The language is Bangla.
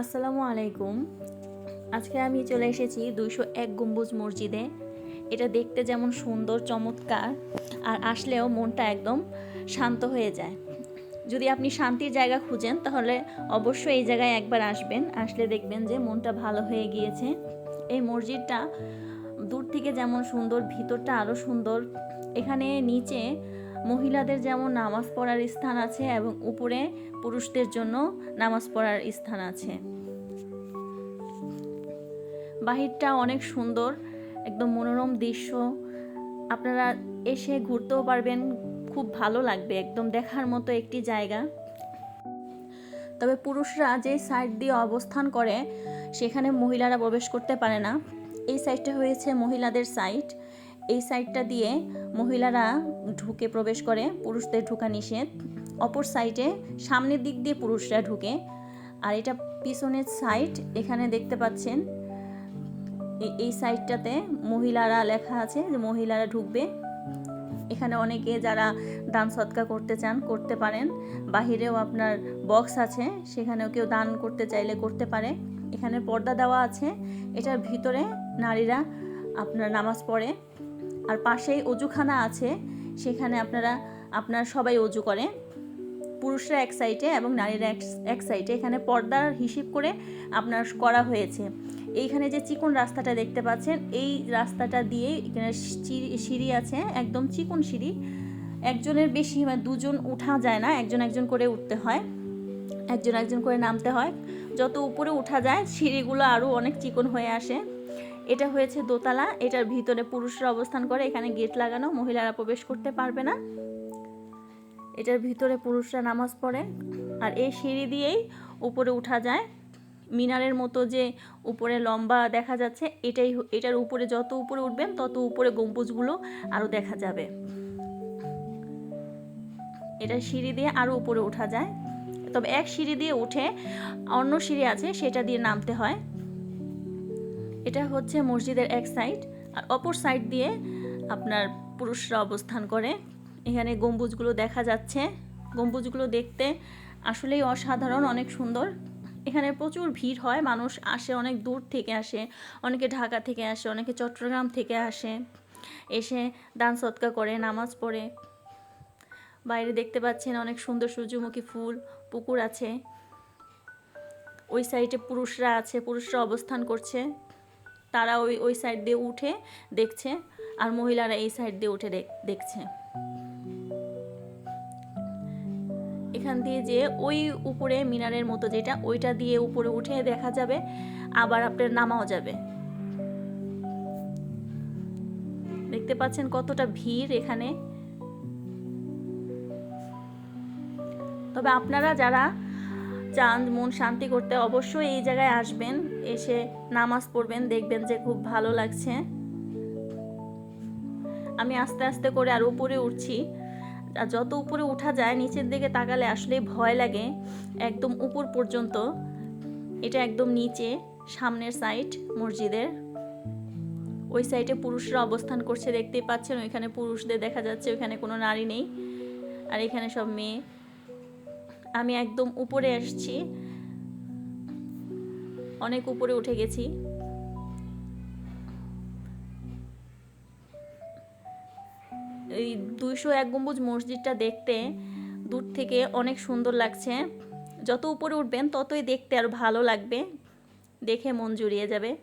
আসসালামু আলাইকুম। আজকে আমি চলে এসেছি দুইশো এক গম্বুজ মসজিদে। এটা দেখতে যেমন সুন্দর, চমৎকার, আর আসলেও মনটা একদম শান্ত হয়ে যায়। যদি আপনি শান্তির জায়গা খুঁজেন, তাহলে অবশ্যই এই জায়গায় একবার আসবেন। আসলে দেখবেন যে মনটা ভালো হয়ে গিয়েছে। এই মসজিদটা দূর থেকে যেমন সুন্দর, ভিতরটা আরও সুন্দর। এখানে নিচে মহিলাদের যেমন নামাজ পড়ার স্থান আছে এবং উপরে পুরুষদের জন্য নামাজ পড়ার স্থান আছে। বাহিরটা অনেক সুন্দর, একদম মনোরম দৃশ্য। আপনারা এসে ঘুরতেও পারবেন, খুব ভালো লাগবে, একদম দেখার মতো একটি জায়গা। তবে পুরুষরা যে সাইড দিয়ে অবস্থান করে, সেখানে মহিলারা প্রবেশ করতে পারে না। এই সাইডটা হয়েছে মহিলাদের সাইড। এই সাইডটা দিয়ে মহিলারা ঢুকে প্রবেশ করে, পুরুষদের ঢোকা নিষেধ। অপর সাইডে সামনের দিক দিয়ে পুরুষরা ঢুকে। আর এটা পিছনের সাইড, এখানে দেখতে পাচ্ছেন এই সাইডটাতে মহিলারা লেখা আছে যে মহিলারা ঢুকবে। এখানে অনেকে যারা দান সৎকার করতে চান, করতে পারেন। বাহিরেও আপনার বক্স আছে, সেখানেও কেউ দান করতে চাইলে করতে পারে। এখানে পর্দা দেওয়া আছে। এটার ভিতরে নারীরা আপনার নামাজ পড়ে। আর পাশেই অজুখানা আছে, সেখানে আপনারা, আপনার সবাই অজু করে। পুরুষরা এক সাইডে এবং নারীরা এক সাইডে। এখানে পর্দার হিসেব করে আপনার করা হয়েছে। এইখানে যে চিকন রাস্তাটা দেখতে পাচ্ছেন, এই রাস্তাটা দিয়ে এখানে সিঁড়ি আছে, একদম চিকন সিঁড়ি। একজনের বেশি মানে দুজন উঠা যায় না, একজন একজন করে উঠতে হয়। একজন একজন করে নামতে হয়। যত উপরে উঠা যায়, সিঁড়িগুলো আরও অনেক চিকন হয়ে আসে। এটা হয়েছে দোতলা, এটার ভিতরে পুরুষরা অবস্থান করে, এখানে গেট লাগানো, মহিলারা প্রবেশ করতে পারবে না। এটার ভিতরে পুরুষরা নামাজ পড়ে, আর এই সিঁড়ি দিয়েই উপরে উঠা যায়। মিনারের মতো যে উপরে লম্বা দেখা যাচ্ছে, এটাই এটার উপরে যত উপরে উঠবেন, তত উপরে গম্বুজগুলো আরও দেখা যাবে। এটা সিঁড়ি দিয়ে আরও উপরে ওঠা যায়। তবে এক সিঁড়ি দিয়ে উঠে অন্য সিঁড়ি আছে, সেটা দিয়ে নামতে হয়। এটা হচ্ছে মসজিদের এক সাইড আর অপর সাইড দিয়ে আপনার পুরুষরা অবস্থান করে। এখানে গম্বুজগুলো দেখা যাচ্ছে। গম্বুজগুলো দেখতে আসলেই অসাধারণ, অনেক সুন্দর। এখানে প্রচুর ভিড় হয়, মানুষ আসে, অনেক দূর থেকে আসে, অনেকে ঢাকা থেকে আসে, অনেকে চট্টগ্রাম থেকে আসে, এসে দান সৎকা করে, নামাজ পড়ে। বাইরে দেখতে পাচ্ছেন অনেক সুন্দর সূর্যমুখী ফুল, পুকুর আছে। ওই সাইডে পুরুষরা আছে, পুরুষরা অবস্থান করছে। তারা ওই ওই সাইড দিয়ে উঠে দেখছে আর মহিলারা এই সাইড দিয়ে উঠে দেখ- দেখছে। এখান দিয়ে যে ওই উপরে মিনারের মতো যেটা, ওইটা দিয়ে উপরে উঠে দেখা যাবে, আবার আপনার নামাও যাবে। দেখতে পাচ্ছেন কতটা ভিড় এখানে। তবে আপনারা যারা চান মন শান্তি করতে অবশ্যই এই জায়গায় আসবেন। এসে নামাজ পড়বেন, দেখবেন যে খুব ভালো লাগছে। আমি আস্তে আস্তে করে আর উপরে উঠছি। আর যত উপরে উঠা যায়, নিচের দিকে তাকালে আসলেই ভয় লাগে। একদম উপর পর্যন্ত। এটা একদম নিচে, সামনের সাইড মসজিদের। ওই সাইডে পুরুষরা অবস্থান করছে, দেখতেই পাচ্ছেন। ওইখানে পুরুষদের দেখা যাচ্ছে, ওইখানে কোনো নারী নেই। আর এখানে সব মেয়ে। আমি একদম উপরে আসছি। অনেক উপরে উঠে গেছি। এই দুইশো এক গম্বুজ মসজিদটা দেখতে দূর থেকে অনেক সুন্দর লাগছে। যত উপরে উঠবেন, ততই দেখতে আর ভালো লাগবে। দেখে মন জুড়িয়ে যাবে।